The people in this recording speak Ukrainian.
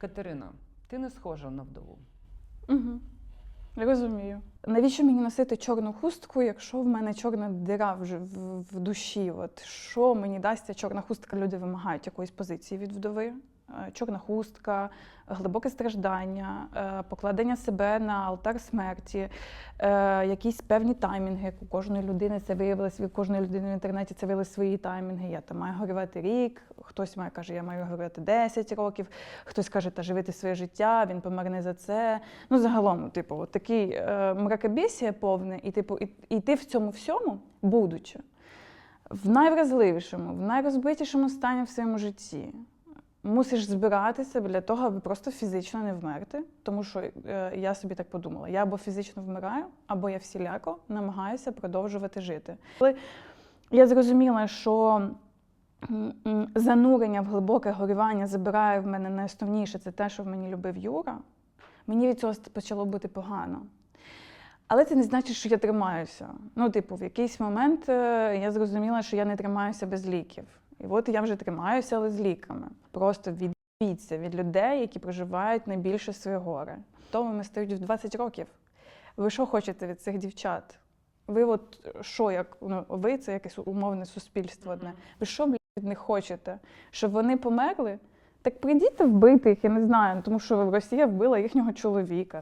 Катерина, ти не схожа на вдову. Угу. Розумію. Навіщо мені носити чорну хустку, якщо в мене чорна дира вже в, в душі? От що мені дасть ця чорна хустка? Люди вимагають якоїсь позиції від вдови. Е, Чорна хустка, глибоке страждання, е, покладення себе на алтар смерті, е, якісь певні таймінги. як У кожної людини це виявилось, від кожної людини в інтернеті це виявились свої таймінги. Я там маю горювати рік, хтось має каже, я маю горювати 10 років, хтось каже, та живити своє життя, він помер не за це. Ну, загалом, типу, от такий мракобесія повне, і типу, і, і ти в цьому всьому, будучи в найвразливішому, в найрозбитішому стані в своєму житті. Мусиш збиратися для того, аби просто фізично не вмерти. Тому що е, я собі так подумала: я або фізично вмираю, або я всіляко намагаюся продовжувати жити. Коли я зрозуміла, що занурення в глибоке горювання забирає в мене найосновніше це те, що в мені любив Юра, мені від цього почало бути погано. Але це не значить, що я тримаюся. Ну, типу, в якийсь момент е, я зрозуміла, що я не тримаюся без ліків. І от я вже тримаюся, але з ліками. Просто відбіться від людей, які проживають найбільше своє горе. Втомими стають в 20 років. Ви що хочете від цих дівчат? Ви от що, як ну, ви це якесь умовне суспільство одне. Ви що, блядь, від них хочете? Щоб вони померли? Так прийдіть вбити їх, я не знаю, тому що Росія вбила їхнього чоловіка.